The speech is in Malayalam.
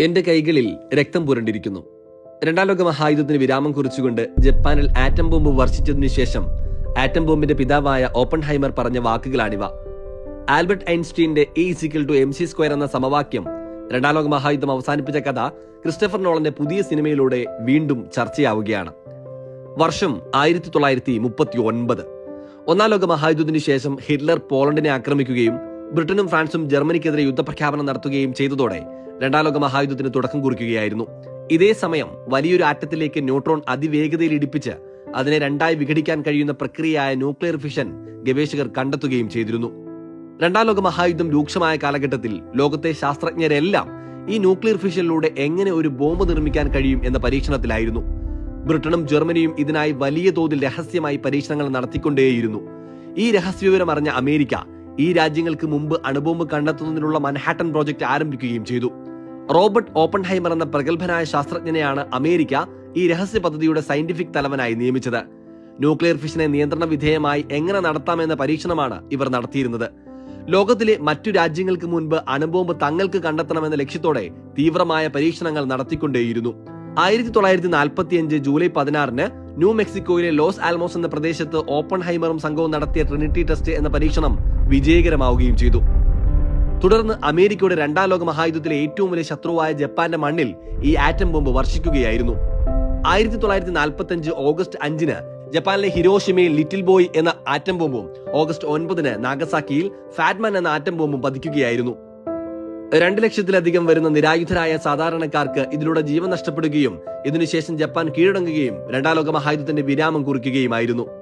എന്റെ കൈകളിൽ രക്തം പുരണ്ടിരിക്കുന്നു. രണ്ടാം ലോക മഹായുദ്ധത്തിന് വിരാമം കുറിച്ചുകൊണ്ട് ജപ്പാനിൽ ആറ്റം ബോംബ് വർഷിച്ചതിനു ശേഷം ആറ്റം ബോംബിന്റെ പിതാവായ ഓപ്പൺ ഹൈമർ പറഞ്ഞ വാക്കുകളാണിവ. Albert ഐൻസ്റ്റീന്റെ E equal to M C square എന്ന സമവാക്യം രണ്ടാം ലോക മഹായുദ്ധം അവസാനിപ്പിച്ച കഥ ക്രിസ്റ്റഫർ നോളന്റെ പുതിയ സിനിമയിലൂടെ വീണ്ടും ചർച്ചയാവുകയാണ്. വർഷം ആയിരത്തി തൊള്ളായിരത്തി മുപ്പത്തി ഒൻപത് ഒന്നാം ലോക മഹായുദ്ധത്തിന് ശേഷം ഹിറ്റ്ലർ പോളണ്ടിനെ ആക്രമിക്കുകയും ബ്രിട്ടനും ഫ്രാൻസും ജർമ്മനിക്കെതിരെ യുദ്ധപ്രഖ്യാപനം നടത്തുകയും ചെയ്തതോടെ രണ്ടാം ലോക മഹായുദ്ധത്തിന് തുടക്കം കുറിക്കുകയായിരുന്നു. ഇതേ സമയം വലിയൊരു ആറ്റത്തിലേക്ക് ന്യൂട്രോൺ അതിവേഗതയിൽ ഇടിപ്പിച്ച് അതിനെ രണ്ടായി വിഘടിക്കാൻ കഴിയുന്ന പ്രക്രിയയായ ന്യൂക്ലിയർ ഫിഷൻ ഗവേഷകർ കണ്ടെത്തുകയും ചെയ്തിരുന്നു. രണ്ടാം ലോക മഹായുദ്ധം രൂക്ഷമായ കാലഘട്ടത്തിൽ ലോകത്തെ ശാസ്ത്രജ്ഞരെല്ലാം ഈ ന്യൂക്ലിയർ ഫിഷനിലൂടെ എങ്ങനെ ഒരു ബോംബ് നിർമ്മിക്കാൻ കഴിയും എന്ന പരീക്ഷണത്തിലായിരുന്നു. ബ്രിട്ടനും ജർമ്മനിയും ഇതിനായി വലിയ തോതിൽ രഹസ്യമായി പരീക്ഷണങ്ങൾ നടത്തിക്കൊണ്ടേയിരുന്നു. ഈ രഹസ്യവിവരം അറിഞ്ഞ അമേരിക്ക ഈ രാജ്യങ്ങൾക്ക് മുമ്പ് അണുബോംബ് കണ്ടെത്തുന്നതിനുള്ള മൻഹാട്ടൻ പ്രോജക്റ്റ് ആരംഭിക്കുകയും ചെയ്തു. റോബർട്ട് ഓപ്പൺഹൈമർ എന്ന പ്രഗത്ഭനായ ശാസ്ത്രജ്ഞനെയാണ് അമേരിക്ക ഈ രഹസ്യ പദ്ധതിയുടെ സയന്റിഫിക് തലവനായി നിയമിച്ചത്. ന്യൂക്ലിയർ ഫിഷനെ നിയന്ത്രണ വിധേയമായി എങ്ങനെ നടത്താമെന്ന പരീക്ഷണമാണ് ഇവർ നടത്തിയിരുന്നത്. ലോകത്തിലെ മറ്റു രാജ്യങ്ങൾക്ക് മുൻപ് അണുബോംബ് തങ്ങൾക്ക് കണ്ടെത്തണമെന്ന ലക്ഷ്യത്തോടെ തീവ്രമായ പരീക്ഷണങ്ങൾ നടത്തിക്കൊണ്ടേയിരുന്നു. ആയിരത്തി തൊള്ളായിരത്തി നാൽപ്പത്തി അഞ്ച് ജൂലൈ പതിനാറിന് ന്യൂ മെക്സിക്കോയിലെ ലോസ് ആൽമോസ് എന്ന പ്രദേശത്ത് ഓപ്പൺഹൈമറും സംഘവും നടത്തിയ ട്രിനിറ്റി ടെസ്റ്റ് എന്ന പരീക്ഷണം വിജയകരമാവുകയും ചെയ്തു. തുടർന്ന് അമേരിക്കയുടെ രണ്ടാം ലോക മഹായുദ്ധത്തിലെ ഏറ്റവും വലിയ ശത്രുവായ ജപ്പാന്റെ മണ്ണിൽ ഈ ആറ്റം ബോംബ് വർഷിക്കുകയായിരുന്നു. ആയിരത്തി തൊള്ളായിരത്തി നാൽപ്പത്തി അഞ്ച് ഓഗസ്റ്റ് അഞ്ചിന് ജപ്പാനിലെ ഹിരോഷിമയിൽ ലിറ്റിൽ ബോയ് എന്ന ആറ്റം ബോംബും ഓഗസ്റ്റ് ഒൻപതിന് നാഗസാക്കിയിൽ ഫാറ്റ്മാൻ എന്ന ആറ്റം ബോംബും പതിക്കുകയായിരുന്നു. രണ്ട് ലക്ഷത്തിലധികം വരുന്ന നിരായുധരായ സാധാരണക്കാർക്ക് ഇതിലൂടെ ജീവൻ നഷ്ടപ്പെടുകയും ഇതിനുശേഷം ജപ്പാൻ കീഴടങ്ങുകയും രണ്ടാം ലോക മഹായുദ്ധത്തിന്റെ വിരാമം കുറിക്കുകയുമായിരുന്നു.